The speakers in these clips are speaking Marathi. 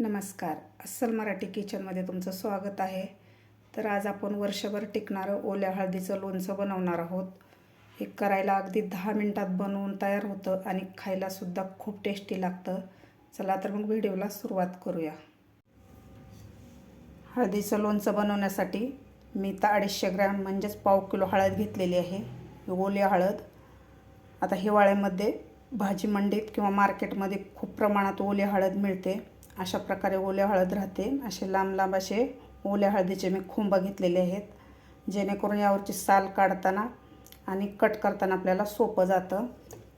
नमस्कार. अस्सल मराठी किचनमध्ये तुमचं स्वागत आहे. तर आज आपण वर्षभर टिकणारं ओल्या हळदीचं लोणचं बनवणार आहोत. हे करायला अगदी दहा मिनटात बनवून तयार होतं आणि खायलासुद्धा खूप टेस्टी लागतं. चला तर मग व्हिडिओला सुरुवात करूया. हळदीचं लोणचं बनवण्यासाठी मी तर अडीचशे ग्रॅम म्हणजेच पाव किलो हळद घेतलेली आहे. ओली हळद. आता हिवाळ्यामध्ये भाजी मंडीत किंवा मार्केटमध्ये खूप प्रमाणात ओली हळद मिळते. अशा प्रकारे ओल्या हळद राहते. असे लांब लांब असे ओल्या हळदीचे मी खुंब घेतलेले आहेत जेणेकरून यावरची साल काढताना आणि कट करताना आपल्याला सोपं जातं.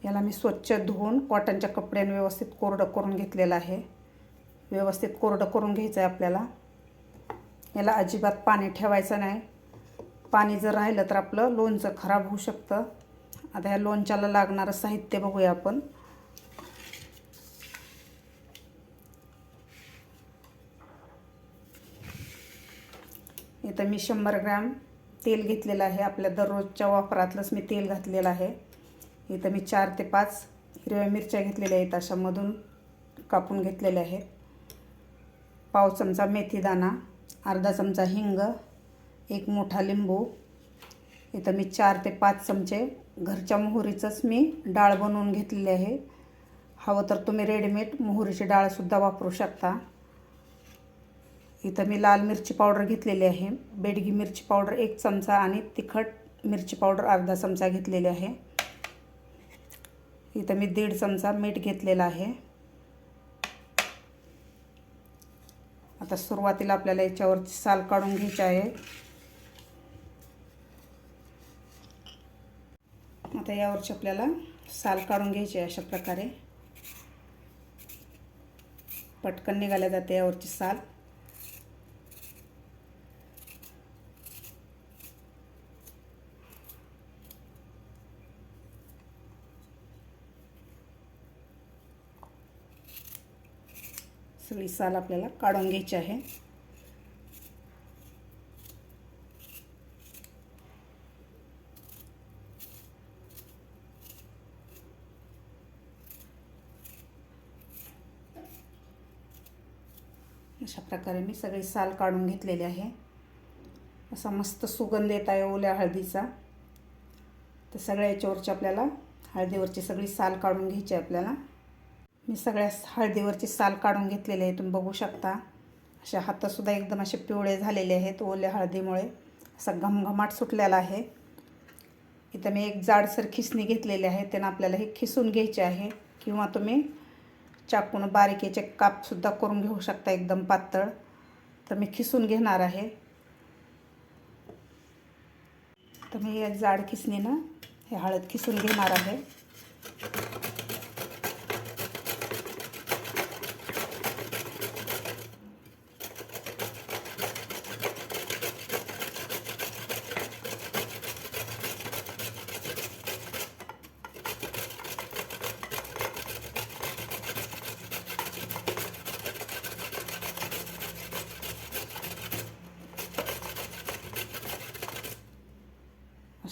याला मी स्वच्छ धुवून कॉटनच्या कपड्याने व्यवस्थित कोरडं करून घेतलेलं आहे. व्यवस्थित कोरडं करून घ्यायचं आहे आपल्याला. याला अजिबात पाणी ठेवायचं नाही. पाणी जर राहिलं तर आपलं लोणचं खराब होऊ शकतं. आता ह्या लोणच्याला लागणारं साहित्य बघूया आपण. इथं मी शंभर ग्रॅम तेल घेतलेलं आहे. आपल्या दररोजच्या वापरातलंच मी तेल घातलेलं आहे. इथं मी चार ते पाच हिरव्या मिरच्या घेतलेल्या आहेत. अशामधून कापून घेतलेल्या आहेत पाव चमचा मेथीदाणा अर्धा चमचा हिंग एक मोठा लिंबू. इथं मी चार ते पाच चमचे घरच्या मोहरीचंच मी डाळ बनवून घेतलेली आहे. हवं तर तुम्ही रेडीमेड मोहरीची डाळसुद्धा वापरू शकता. इथं मी लाल मिरची पावडर घेतलेली आहे. बेडगी मिरची पावडर एक चमचा आणि तिखट मिरची पावडर अर्धा चमचा घेतलेली आहे. इथं मी दीड चमचा मीठ घेतलेला आहे. आता सुरुवातीला आपल्याला याच्यावरची साल काढून घ्यायची आहे. आता यावरची आपल्याला साल काढून घ्यायची आहे अशा प्रकारे. पटकन निघाल्या जाते यावरची साल. सगळी साल आपल्याला काढून घ्यायची आहे. अशा प्रकारे मी सगळी साल काढून घेतलेली आहे. असा मस्त सुगंध येत आहे ओल्या हळदीचा. तर सगळ्या याच्यावरची आपल्याला हळदीवरची सगळी साल काढून घ्यायची आहे आपल्याला. मी सगळ्या हळदीवरची साल काढून घेतलेली आहे तुम्ही बघू शकता. असे हातसुद्धा एकदम असे पिवळे झालेले आहेत ओल्या हळदीमुळे. असा घमघमाट सुटलेला आहे. इथं मी एक जाडसर खिसणी घेतलेली आहे त्यानं आपल्याला हे खिसून घ्यायचे आहे. किंवा तुम्ही चाकून बारीकेचे कापसुद्धा करून घेऊ शकता एकदम पातळ. तर मी खिसून घेणार आहे. तर मी या जाड खिसणीनं हे हळद खिसून घेणार आहे.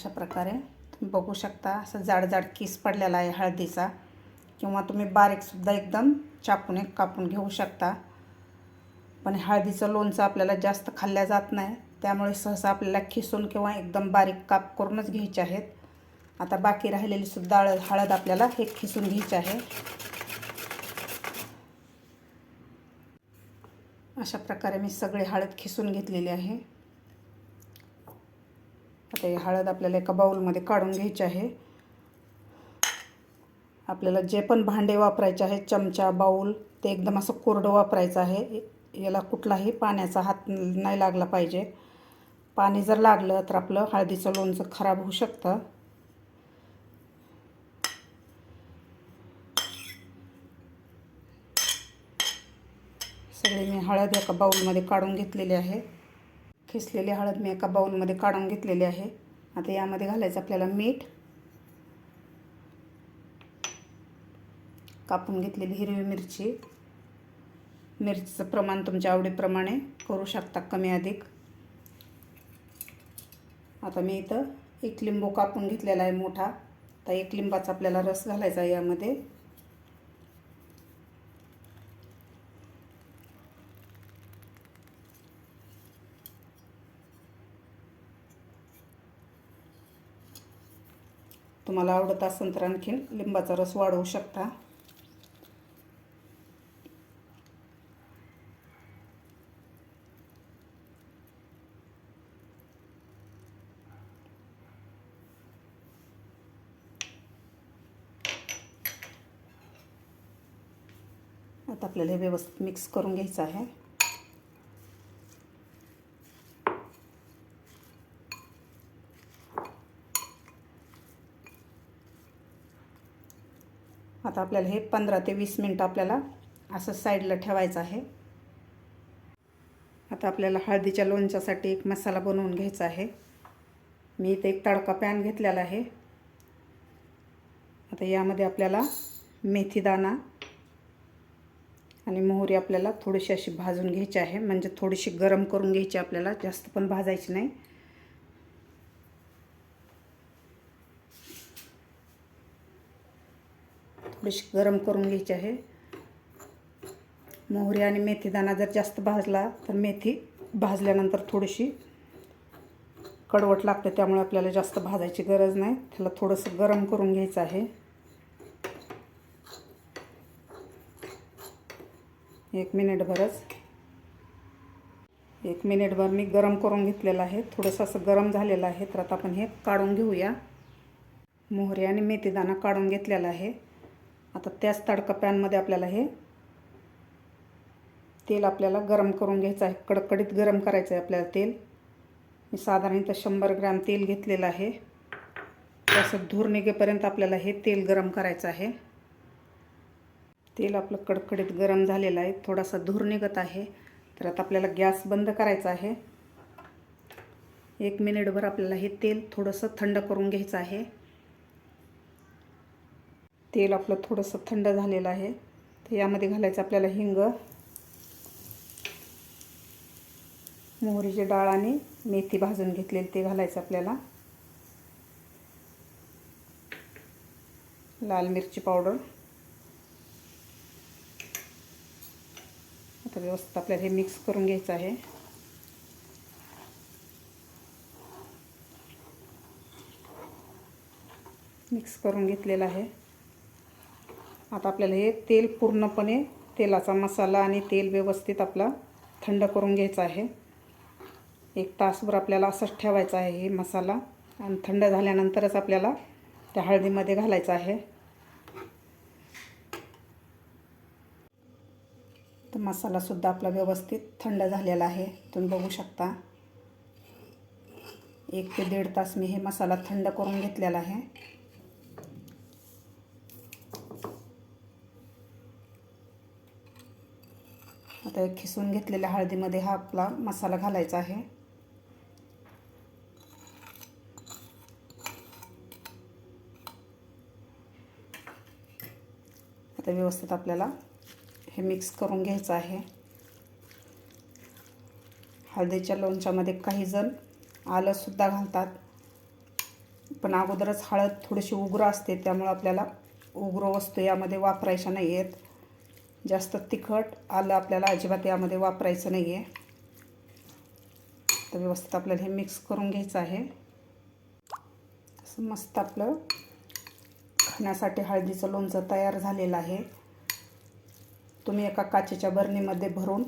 अशा प्रकारे तुम्ही बघू शकता. असं जाड जाड किस पडलेला आहे हळदीचा. किंवा तुम्ही बारीकसुद्धा एकदम चाकूने कापून घेऊ शकता. पण हळदीचं लोणचं आपल्याला जास्त खाल्ल्या जात नाही. त्यामुळे सहसा आपल्याला खिसून किंवा एकदम बारीक काप करूनच घ्यायचे आहेत. आता बाकी राहिलेली सुद्धा हळद हळद आपल्याला हे खिसून घ्यायचे आहे. अशा प्रकारे मी सगळी हळद खिसून घेतलेली आहे. ते हळद आपल्याला एका बाऊलमध्ये काढून घ्यायची आहे. आपल्याला जे पण भांडे वापरायचे आहेत चमचा बाऊल ते एकदम असं कोरडं वापरायचं आहे. याला कुठलाही पाण्याचा हात नाही लागला पाहिजे. पाणी जर लागलं तर आपलं हळदीचं लोणचं खराब होऊ शकतं. सगळी मी हळद एका बाऊलमध्ये काढून घेतलेली आहे. खिसलेली हळद मी एका बाऊलमध्ये काढून घेतलेली आहे. आता यामध्ये घालायचं आपल्याला मीठ. कापून घेतलेली हिरवी मिरची. मिरचीचं प्रमाण तुमच्या आवडीप्रमाणे करू शकता कमी अधिक. आता मी इथं एक लिंबू कापून घेतलेला आहे मोठा. तर एक लिंबाचा आपल्याला रस घालायचा आहे यामध्ये. तुम्हाला आवडत असेल तर आणखीन लिंबाचा रस वाढवू शकता. आता आपल्याला हे व्यवस्थित मिक्स करून घ्यायचं आहे. आता आपल्याला हे पंधरा ते वीस मिनटं आपल्याला असं साईडला ठेवायचं आहे. आता आपल्याला हळदीच्या लोणच्यासाठी एक मसाला बनवून घ्यायचा आहे. मी इथे एक तडका पॅन घेतलेला आहे. आता यामध्ये आपल्याला मेथीदाणा आणि मोहरी आपल्याला थोडीशी अशी भाजून घ्यायची आहे. म्हणजे थोडीशी गरम करून घ्यायची आपल्याला जास्त पण भाजायची नाही. थोडीशी गरम करून घ्यायची आहे. मोहरी आणि मेथीदाणा जर जास्त भाजला तर मेथी भाजल्यानंतर थोडीशी कडवट लागते त्यामुळे आपल्याला जास्त भाजायची गरज नाही. त्याला थोडंसं गरम करून घ्यायचं आहे. एक मिनिटभरच. एक मिनिटभर मी गरम करून घेतलेलं आहे. थोडंसं असं गरम झालेलं आहे तर आता आपण हे काढून घेऊया. मोहरी आणि मेथीदाणा काढून घेतलेला आहे. आता त्याच तडका पॅनमध्ये आपल्याला हे तेल आपल्याला गरम करून घ्यायचं आहे. कडकडीत गरम करायचं आहे आपल्याला तेल. मी साधारणतः शंभर ग्रॅम तेल घेतलेलं आहे. तसं धूर निघेपर्यंत आपल्याला हे तेल गरम करायचं आहे. तेल आपलं कडकडीत गरम झालेलं आहे. थोडासा धूर निघत आहे. तर आता आपल्याला गॅस बंद करायचा आहे. एक मिनिटभर आपल्याला हे तेल थोडंसं थंड करून घ्यायचं आहे. तेल आपलं थोडंसं थंड झालेलं आहे. तर यामध्ये घालायचं आपल्याला हिंग मोहरीची डाळ आणि मेथी भाजून घेतलेली ते घालायचं आपल्याला. लाल मिरची पावडर. आता व्यवस्थित आपल्याला हे मिक्स करून घ्यायचं आहे. मिक्स करून घेतलेलं आहे. आता आपल्याला हे तेल पूर्णपणे तेलाचा मसाला आणि तेल व्यवस्थित आपला थंड करून घ्यायचा आहे. एक तासभर आपल्याला असंच ठेवायचं आहे हे मसाला. आणि थंड झाल्यानंतरच आपल्याला त्या हळदीमध्ये घालायचं आहे. तर मसालासुद्धा आपला व्यवस्थित थंड झालेला आहे. तुम्ही बघू शकता. एक ते दीड तास मी हे मसाला थंड करून घेतलेला आहे. खिसून घेतलेल्या हळदीमध्ये हा आपला मसाला घालायचा आहे. आता व्यवस्थित आपल्याला हे मिक्स करून घ्यायचं आहे. हळदीच्या लोणच्यामध्ये काही जण आलंसुद्धा घालतात. पण अगोदरच हळद थोडीशी उग्र असते त्यामुळं आपल्याला उग्र वस्तू यामध्ये वापरायच्या नाही आहेत. जास्त तिखट आलं आपल्याला अजिबात यामध्ये वापरायचं नाही आहे तर व्यवस्थित आपल्याला हे मिक्स करून घ्यायचं आहे. असं मस्त आपलं खाण्यासाठी हळदीचं लोणचं तयार झालेलं आहे. तुम्ही एका काचेच्या बरणीमध्ये भरून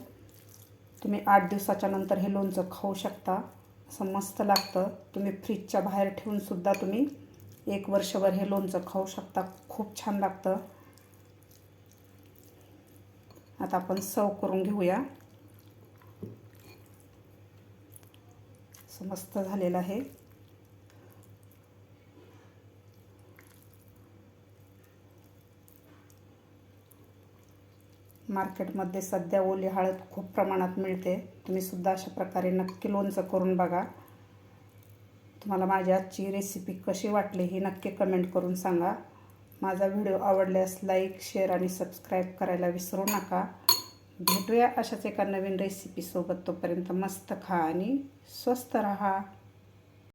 तुम्ही आठ दिवसाच्या नंतर हे लोणचं खाऊ शकता. असं मस्त लागतं. तुम्ही फ्रीजच्या बाहेर ठेवूनसुद्धा तुम्ही एक वर्षभर हे लोणचं खाऊ शकता. खूप छान लागतं. आता आपण सव करून घेऊया. मस्त झालेलं आहे. मार्केटमध्ये सध्या ओली हळद खूप प्रमाणात मिळते. तुम्ही सुद्धा अशा प्रकारे नक्की लोणचं करून बघा. तुम्हाला माझी आजची रेसिपी कशी वाटली ही नक्की कमेंट करून सांगा. माझा व्हिडिओ आवडल्यास लाईक शेअर आणि सबस्क्राईब करायला विसरू नका. भेटूया अशाच एका नवीन रेसिपीसोबत तोपर्यंत मस्त खा आणि स्वस्त रहा.